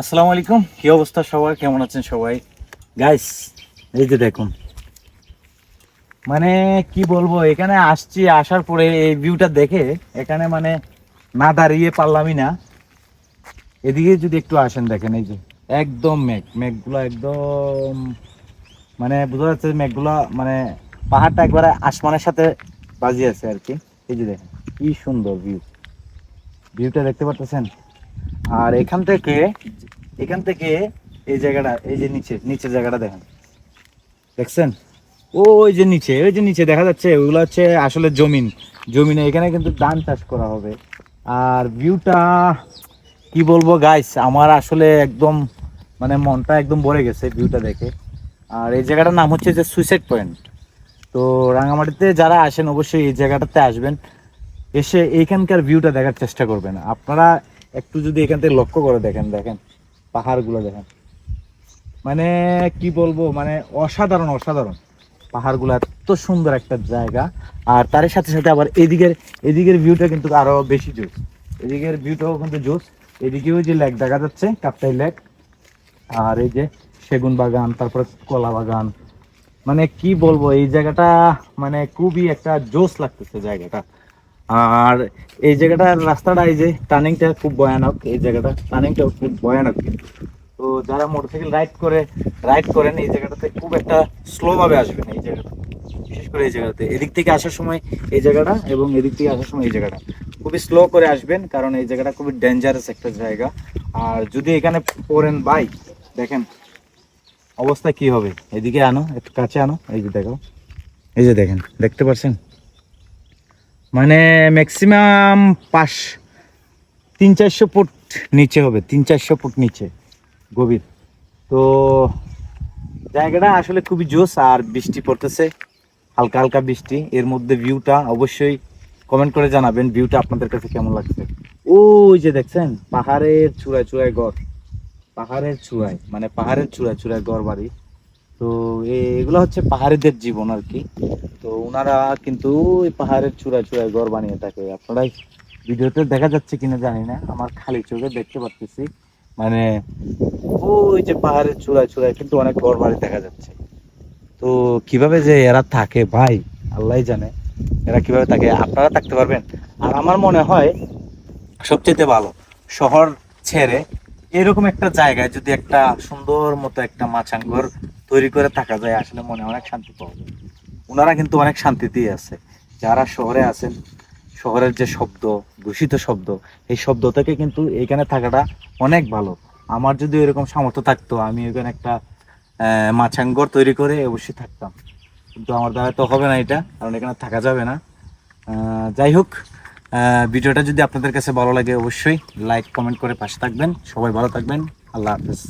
আসসালামু আলাইকুম। কি অবস্থা সবার কেমন আছেন সবাই? গাইস এই যে দেখুন। মানে কি বলব, এখানে আসছি, আসার পরে এই ভিউটা দেখে, এখানে মানে না দাঁড়িয়ে পারলামই না। এদিকে যদি একটু আসেন দেখেন, এই যে একদম মেঘ। মেঘগুলো একদম মানে বোঝা যাচ্ছে মেঘগুলো মানে পাহাড়টা একবারে আসমানের সাথে বাজিয়ে আছে আর কি। এই যে দেখেন, কি সুন্দর ভিউ ভিউটা দেখতে পাচ্ছেন আর এখান থেকে এখান থেকে এই জায়গাটা, এই যে নিচে, নিচের জায়গাটা দেখেন। দেখছেন? ও, ওই যে নিচে, ওই যে নিচে দেখা যাচ্ছে, ওগুলো হচ্ছে আসলে জমিন। জমিনে এখানে কিন্তু ধান চাষ করা হবে। আর ভিউটা কি বলব গাইস আমার আসলে একদম মানে মনটা একদম ভরে গেছে ভিউটা দেখে। আর এই জায়গাটার নাম হচ্ছে যে সুইসাইড পয়েন্ট তো রাঙামাটিতে যারা আসেন, অবশ্যই এই জায়গাটাতে আসবেন। এসে এইখানকার ভিউটা দেখার চেষ্টা করবেন। আপনারা একটু যদি এখান থেকে লক্ষ্য করে দেখেন দেখেন। পাহাড়গুলো দেখেন। মানে কি বলব মানে অসাধারণ অসাধারণ। পাহাড়গুলো এত সুন্দর একটা জায়গা। আর তার সাথে সাথে আবার এদিকের এদিকের ভিউটা কিন্তু আরও বেশি জোস এদিকের ভিউটাও কিন্তু জোস এদিকেও যে লেক দেখা যাচ্ছে কাপ্তাই লেক আর এই যে সেগুন বাগান, তারপরে কলা বাগান। মানে কি বলব, এই জায়গাটা মানে খুবই একটা জোস লাগতেছে জায়গাটা। আর এই জায়গাটার রাস্তাটা এই যে টার্নিংটা খুব ভয়ানক, এই জায়গাটা টার্নিংটা খুব ভয়ানক তো যারা মোটরসাইকেল রাইড করে রাইড করেন, এই জায়গাটাতে খুব একটা স্লো ভাবে আসবেন এই জায়গাটা। বিশেষ করে এই জায়গাতে। এদিক থেকে আসার সময় এই জায়গাটা এবং এদিক থেকে আসার সময় এই জায়গাটা। খুবই স্লো করে আসবেন কারণ এই জায়গাটা খুবই ডেঞ্জারাস একটা জায়গা। আর যদি এখানে পড়েন বাইক দেখেন অবস্থা কি হবে? এদিকে আনো, একটু কাছে আনো, এই যে দেখো এই যে দেখেন, দেখতে পাচ্ছেন মানে ম্যাক্সিমাম পাঁচ, তিন, চারশো ফুট নিচে হবে, তিন, চারশো ফুট নিচে, গভীর। তো জায়গাটা আসলে খুবই জোস আর বৃষ্টি পড়তেছে, হালকা হালকা বৃষ্টি। এর মধ্যে ভিউটা অবশ্যই কমেন্ট করে জানাবেন ভিউটা আপনাদের কাছে কেমন লাগছে? ওই যে দেখছেন, পাহাড়ের চূড়ায় চূড়ায় ঘর, পাহাড়ের চূড়ায় মানে পাহাড়ের চূড়ায় চূড়ায় ঘর বাড়ি তো এগুলো হচ্ছে পাহাড়িদের জীবন আর কি। তো ওনারা কিন্তু ওই পাহাড়ের চূড়ায় চূড়ায় ঘর বানিয়ে থাকে। আপনারা ভিডিওতে দেখা যাচ্ছে কিনা জানি না, আমার খালি চোখে দেখতে পাচ্ছি মানে ওই যে পাহাড়ের চূড়ায় চূড়ায় কিন্তু অনেক ঘর বাড়ি দেখা যাচ্ছে। তো কীভাবে যে এরা থাকে ভাই, আল্লাহ জানে। এরা কীভাবে থাকে, আপনারা থাকতে পারবেন। আর আমার মনে হয় সবচেয়ে ভালো, শহর ছেড়ে এরকম একটা জায়গায় যদি একটা সুন্দর মতো একটা মাচাঙ্গর তৈরি করে থাকা যায় আসলে মনে অনেক শান্তি পাওয়া যায়। ওনারা কিন্তু অনেক শান্তিতেই আছে। যারা শহরে আছেন শহরের যে শব্দ দূষিত শব্দ এই শব্দ থেকে কিন্তু এখানে থাকাটা অনেক ভালো। আমার যদি এরকম সামর্থ্য থাকতো আমি এখানে একটা আহ, মাচাঙ্গর তৈরি করে অবশ্যই থাকতাম। কিন্তু আমার দ্বারা তো হবে না এটা কারণ এখানে থাকা যাবে না। যাই হোক ভিডিওটা যদি আপনাদের কাছে ভালো লাগে অবশ্যই লাইক কমেন্ট করে পাশে থাকবেন। সবাই ভালো থাকবেন। আল্লাহ হাফেজ।